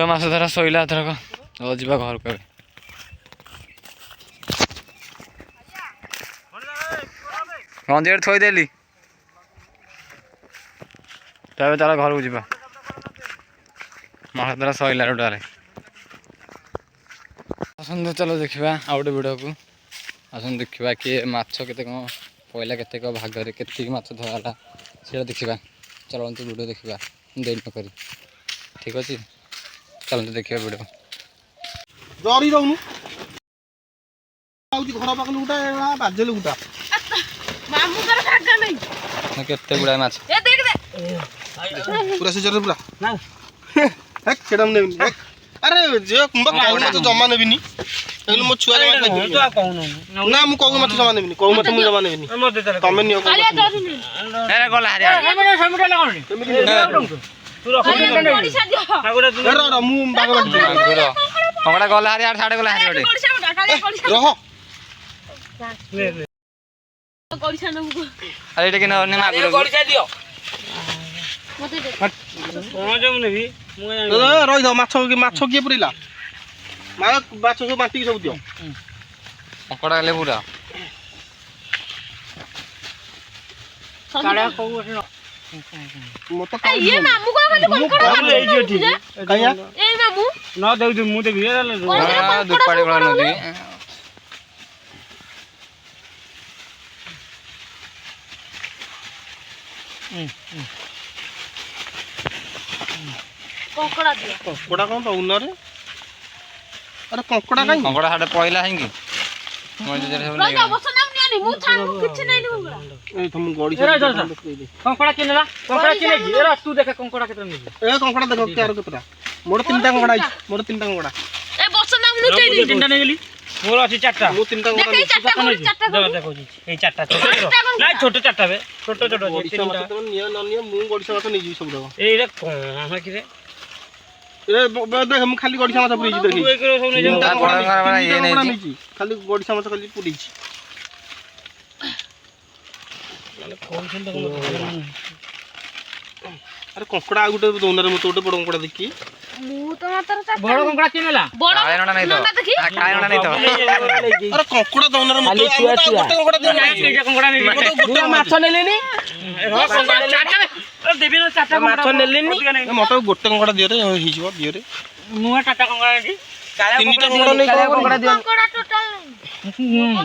ତ ମାଛ ଧରା ଶୋଇଲା ଏଥରକ ଓ ଯିବା ଘରକୁ ଏବେ ଗଞ୍ଜିଆରେ ଥୋଇଦେଲି ତ ଏବେ ଚାଲ ଘରକୁ ଯିବା ମାଛ ଧରା ଶୋଇଲା ଟୋଟାରେ ଆସନ୍ତୁ ଚାଲ ଦେଖିବା ଆଉ ଗୋଟେ ଭିଡ଼ିଓକୁ ଆସନ୍ତୁ ଦେଖିବା କିଏ ମାଛ କେତେ କ'ଣ ପଇଲା କେତେ କ'ଣ ଭାଗରେ କେତିକି ମାଛ ଧରା ହେଲା ସେଇଟା ଦେଖିବା ଚାଲନ୍ତୁ ଭିଡ଼ିଓ ଦେଖିବା ଡେରି ନ କରି ଠିକ୍ ଅଛି ଚାଲନ୍ତୁ ଦେଖିବାକୁ ଭିଡ଼ିଓ ଡରି ରହୁନୁ ଆଉଛି ଘର ପାଖରୁ ଗୋଟେ ବାଜେ ଲୁଟା ମାମୁଙ୍କର କେତେ ଗୁଡ଼ାଏ ମାଛ ଏ ଦେଖ ଦେ ପୁରା ସିଜରରେ ପୁରା ନା ହେ କେଡ଼ାମ ନେବିନି ଆରେ ଯେ କୁମ୍ବା କଉ ମାଛ ଜମା ନେବିନି କହିଲେ ମୋ ଛୁଆ ନା ମୁଁ କଉ ମାଛ ଜମା ନେବିନି କଉ ମାଛ ମୁଁ ଜମା ନେବିନି ତମେ ନିଅ ଗଲା আমরা গলে হারি আর সাড়ে গলে হারি ওটে রহ আরে এটা কেন নে মাগুর গড়িসা দিও মতে দে কোন জম নেবি রই দাও মাছ কি মাছ কি পুরিলা মাছ মাছ সব মাটি সব দিও পকড়া গেলে পুরা সাড়ে কও না মতো কাজ এই মামু কো বলে কোন কোন মামু এই জটি কাইয়া এই মামু না দেউ দে মু কঙ্কড়া কঙ্কড়া কোন কঙ্কড়া পয়লা হেঙ্গি ନାଇଁ ମୁଁ ଥାଙ୍କୁ କିଛି ନାଇଁ ବଙ୍ଗଳା ଏ ତମ ଗଡି କଙ୍କଡା କିନେ ଲା କଙ୍କଡା କିନେ କି ଏରା ତୁ ଦେଖ କଙ୍କଡା କେତେ ନେବି ଏ କଙ୍କଡା ଦେଖ ତାର କେତେଟା ମୋର ତିନିଟା କଙ୍କଡା ଅଛି ମୋର ତିନିଟା କଙ୍କଡା ଏ ବର୍ଷ ନାମ ନୁ ଦେଇ ଦେଇ ତିନିଟା ନେଇ ଗଲି ମୋର ଅଛି ଚାରଟା ମୁଁ ତିନିଟା କଙ୍କଡା ଦେଖ ଚାରଟା କଙ୍କଡା ଚାରଟା ଦେଖ ଦେଖ ଏଇ ଚାରଟା ଛୋଟ ନାଇଁ ଛୋଟ ଚାରଟା ବେ ଛୋଟ ଛୋଟ ଅଛି ତିନିଟା ତମ ନିଅ ନ ନିଅ ମୁଁ ଗଡିଶା ମାଛ ନେଇ ଯିବି ସବୁ ଦେଖ ଏଇଟା କଣ ହା କି ରେ ମୁଁ ଖାଲି ଗଡ଼ିଶା ମାଛ ପୁରେଇଛି ଦେଖି ଖାଲି ଗଡ଼ିଶା ମାଛ ଖାଲି ପୁରେଇଛି ଆରେ କଙ୍କଡ଼ା ଆଉ ଗୋଟେ ଦଉନାରେ ମୋତେ ଗୋଟେ ବଡ଼ କଙ୍କଡ଼ା ଦେଖି ବଡ କଙ୍କଡ଼ା କିଏ ନେଲା ବଡ କାୟଣଟା ନାଇଁ ତ କାୟଣଟା ନାଇଁ ତ ଆରେ କଙ୍କଡ଼ା ଦଉନାରେ ମୋତେ ଛୁଆ ଛୁଆ ଗୋଟେ କଙ୍କଡ଼ା ଦେଇ ନାଇଁ ଏଇଟା କଙ୍କଡ଼ା ନେଲି ମୋତେ ଗୋଟେ ମାଛ ନେଲେନି ଦେବି ନା ଚାଟା ମାଛ ନେଲେନି ମୋତେ ଗୋଟେ କଙ୍କଡ଼ା ଦିଅରେ ହେଇଯିବ ଦିଅରେ ନୂଆ ଟାଟା କଙ୍କଡ଼ା ନେଲି ତିନିଟା କଙ୍କଡ଼ା ନେଇ କଙ୍କଡ଼ା ଦିଅ କଙ୍କଡ଼ା ଟୋଟାଲ ନେଇ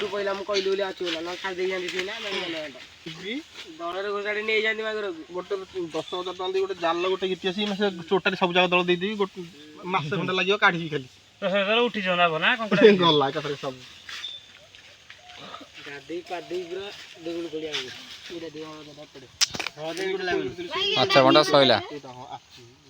तू पहिला मग कोई लोले आचो ना खा दे जांदी ना मैं गले जी दौड़रे घोसाड़ी नहीं जांदी मगर गोटे 10000 टका दी गोटे जाल गोटे गिटी आसी मैं से चोटारी सब जगह दल दे दी गोटे मास घंटा लागियो काढी खाली तो सर उठी जाना बना कंकड़ा गला का सब আচ্ছা ঘন্টা সইলা